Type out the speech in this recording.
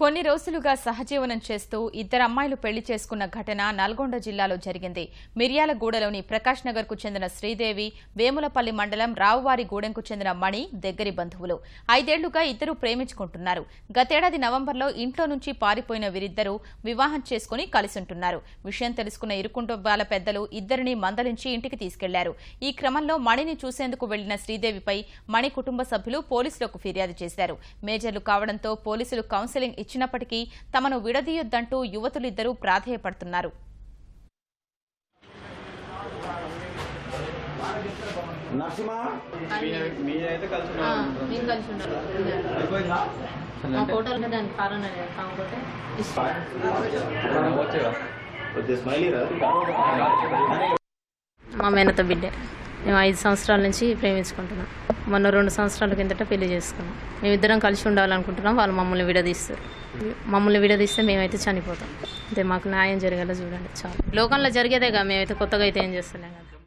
కొన్ని రోజులుగా సహజీవనం చేస్తూ ఇద్దరు అమ్మాయిలు పెళ్ళి చేసుకున్న ఘటన నల్గొండ జిల్లాలో జరిగింది. మిర్యాలగూడలోని ప్రకాష్ నగర్కు చెందిన శ్రీదేవి వేములపల్లి మండలం రావువారిగూడెంకు చెందిన మణి దగ్గరి బంధువులు. ఐదేళ్ళుగా ఇద్దరు ప్రేమించుకుంటున్నారు. గతేడాది నవంబర్లో ఇంట్లో నుంచి పారిపోయిన వీరిద్దరూ వివాహం చేసుకుని కలిసుంటున్నారు. విషయం తెలుసుకున్న ఇరుకుంటుంబాల పెద్దలు ఇద్దరిని మందలించి ఇంటికి తీసుకెళ్ళారు. ఈ క్రమంలో మణిని చూసేందుకు వెళ్ళిన శ్రీదేవిపై మణి కుటుంబ సభ్యులు పోలీసులకు ఫిర్యాదు చేశారు. మేజర్లు కావడంతో పోలీసులు కౌన్సిలింగ్ ఇచ్చినప్పటికీ తమను విడదీయొద్దంటూ యువతులిద్దరూ ప్రాధేయపడుతున్నారు. మా మేనత బిడ్డే. మేము ఐదు సంవత్సరాల నుంచి ప్రేమించుకుంటున్నాం. మొన్న రెండు సంవత్సరాల కిందట పెళ్ళి చేసుకున్నాం. మేమిద్దరం కలిసి ఉండాలనుకుంటున్నాం. వాళ్ళు మమ్మల్ని విడదీస్తారు. మమ్మల్ని విడదీస్తే మేమైతే చనిపోతాం. అంతే మాకు న్యాయం జరిగేలా చూడండి. చాలు. లోకంలో జరిగేదేగా మేమైతే కొత్తగా అయితే ఏం చేస్తున్నాం కదా.